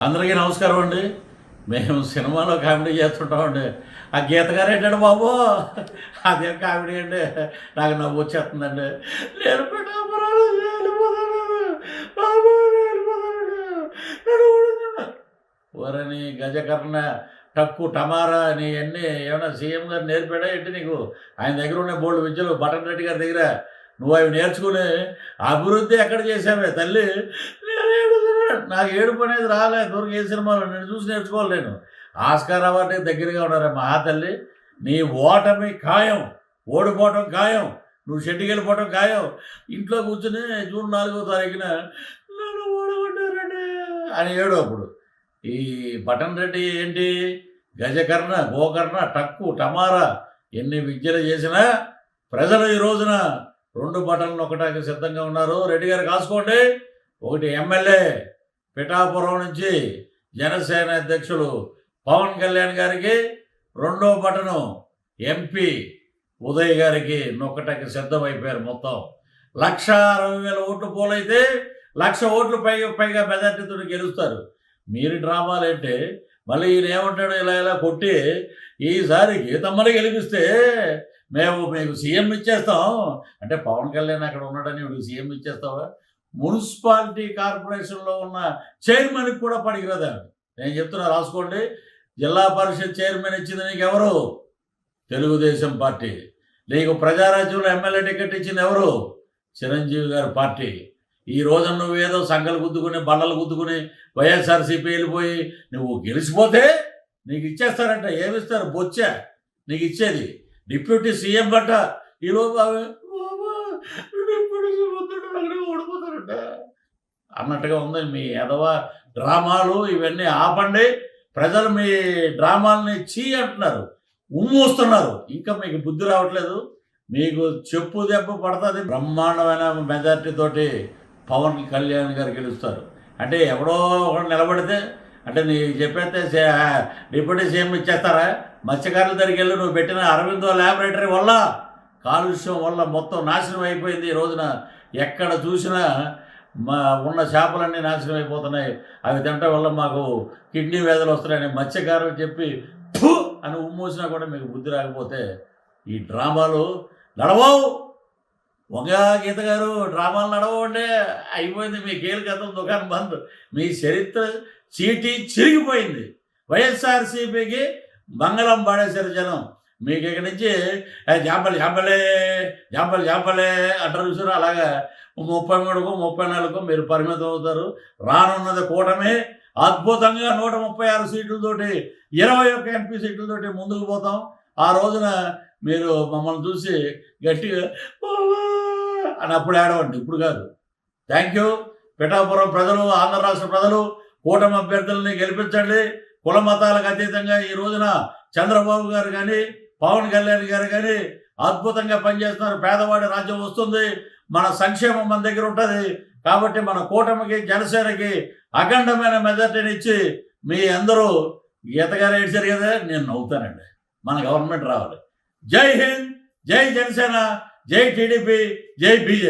అందరికీ నమస్కారం అండి. మేము సినిమాలో కామెడీ చేస్తుంటామండి ఆ గీత గారు ఏంటండి బాబు? అదేం కామెడీ అండి. నాకు నవ్వు వచ్చేస్తుందండి. నేను వరని గజకర్ణ టక్కు టమారా నీ అన్నీ ఏమైనా సీఎం గారు నేర్పాడా ఏంటి నీకు? ఆయన దగ్గర ఉన్న బోల్డ్ విద్యలు బటన్ రెడ్డి గారి దగ్గర నువ్వు అవి నేర్చుకుని అభివృద్ధి ఎక్కడ చేసావే తల్లి? నాకు ఏడుపు అనేది రాలే దూరం ఏ సినిమాలో నేను చూసి నేర్చుకోవాలి నేను. ఆస్కార్ అవార్డే దగ్గరగా ఉన్నారే మా తల్లి నీ ఓటమి ఖాయం ఓడిపోవటం ఖాయం నువ్వు షెడ్డికి వెళ్ళిపోవటం ఖాయం. ఇంట్లో కూర్చుని జూన్ నాలుగో తారీఖున నన్ను ఓడగొట్టారండి అని ఏడు అప్పుడు. ఈ బటన్ రెడ్డి ఏంటి? గజకర్ణ గోకర్ణ టక్కు టమారా ఎన్ని విద్యలు చేసినా ప్రజలు ఈ రోజున రెండు బటన్లు ఒకటానికి సిద్ధంగా ఉన్నారు. రెడ్డి గారు కాసుకోండి. ఒకటి ఎమ్మెల్యే పిఠాపురం నుంచి జనసేన అధ్యక్షులు పవన్ కళ్యాణ్ గారికి రెండో బటను ఎంపీ ఉదయ్ గారికి నొక్కటకి సిద్ధమైపోయారు మొత్తం. లక్ష అరవై వేల ఓట్లు పోలైతే లక్ష ఓట్లు పైగా పైగా మెజార్టీతో గెలుస్తారు. మీరు డ్రామాలు అంటే మళ్ళీ ఈయన ఏమంటాడు ఇలా ఇలా కొట్టి ఈసారి గీతమ్మని గెలిపిస్తే మేము మీకు సీఎం ఇచ్చేస్తాం. అంటే పవన్ కళ్యాణ్ అక్కడ ఉన్నాడని మీకు సీఎం ఇచ్చేస్తావా? మున్సిపాలిటీ కార్పొరేషన్లో ఉన్న చైర్మన్కి కూడా పనికిరాదా నేను చెప్తున్నా రాసుకోండి. జిల్లా పరిషత్ చైర్మన్ ఇచ్చింది నీకు ఎవరు తెలుగుదేశం పార్టీ. నీకు ప్రజారాజ్యంలో ఎమ్మెల్యే టికెట్ ఇచ్చింది ఎవరు? చిరంజీవి గారి పార్టీ. ఈ రోజు నువ్వు ఏదో సంఘాలు గుద్దుకుని బండలు గుద్దుకుని వైఎస్ఆర్సీపీ వెళ్ళిపోయి నువ్వు గెలిచిపోతే నీకు ఇచ్చేస్తారంట. ఏమిస్తారు? బొచ్చా. నీకు ఇచ్చేది. డిప్యూటీ సీఎం బట్ట. ఈలోపు ఆమె, "బాబా, డిప్యూటీ సీఎం వద్దంటే అక్కడే అన్నట్టుగా ఉంది. మీ ఎదవ డ్రామాలు ఇవన్నీ ఆపండి. ప్రజలు మీ డ్రామాలని చీ అంటున్నారు. ఉమ్మూస్తున్నారు ఇంకా మీకు బుద్ధి రావట్లేదు. మీకు చెప్పు దెబ్బ పడుతుంది. బ్రహ్మాండమైన మెజార్టీ తోటి పవన్ కళ్యాణ్ గారు గెలుస్తారు. అంటే ఎవడో ఒకడు నిలబడితే అంటే నీ చెప్పేస్తే డిప్యూటీ సీఎం ఇచ్చేస్తారా? మత్స్యకారుల దగ్గరికి వెళ్ళి. నువ్వు పెట్టిన అరవిందో ల్యాబొరేటరీ వల్ల కాలుష్యం వల్ల మొత్తం నాశనం అయిపోయింది ఈ రోజున. ఎక్కడ చూసినా మా ఉన్న చేపలన్నీ నాశనం అయిపోతున్నాయి. అవి తినటం వల్ల మాకు కిడ్నీ వ్యాధులు వస్తున్నాయని మత్స్యకారులు చెప్పి "ఫు" అని ఉమ్మూసినా కూడా మీకు బుద్ధి రాకపోతే ఈ డ్రామాలు నడవవు. ఒక గీత గారు డ్రామాలు నడవండి అయిపోయింది మీ కేలు దుకాణం బంద్. మీ చరిత్ర చీటీ చిరిగిపోయింది. వైఎస్ఆర్సీపీకి మంగళం పాడేశారు జనం. మీకు ఇక్కడి నుంచి చేపలు చేపలే జాంపలు జాంపలే అంటారు చూసారు? అలాగా ముప్పై మూడుకు ముప్పై నాలుగు మీరు పరిమితం అవుతారు. రానున్నది కూటమే అద్భుతంగా నూట ముప్పై ఆరు సీట్లతోటి ఇరవై ఒక్క ఎంపీ సీట్లతోటి ముందుకు పోతాం. ఆ రోజున మీరు మమ్మల్ని చూసి గట్టిగా అని అప్పుడు ఏడవండి ఇప్పుడు కాదు. థ్యాంక్ యూ పిఠాపురం ప్రజలు ఆంధ్ర రాష్ట్ర ప్రజలు కూటమి అభ్యర్థులని గెలిపించండి. కుల మతాలకు అతీతంగా ఈ రోజున చంద్రబాబు గారు కానీ పవన్ కళ్యాణ్ గారు కానీ అద్భుతంగా పనిచేస్తున్నారు. పేదవాడి రాజ్యం వస్తుంది. మన సంక్షేమం మన దగ్గర ఉంటుంది. కాబట్టి మన కూటమికి జనసేనకి అఖండమైన మెజార్టీని ఇచ్చి మీ అందరూ ఈతగారు ఏడ్చారు కదా నేను నవ్వుతానండి. మన గవర్నమెంట్ రావాలి. జై హింద్ జై జనసేన జై టీడీపీ జై బీజేపీ.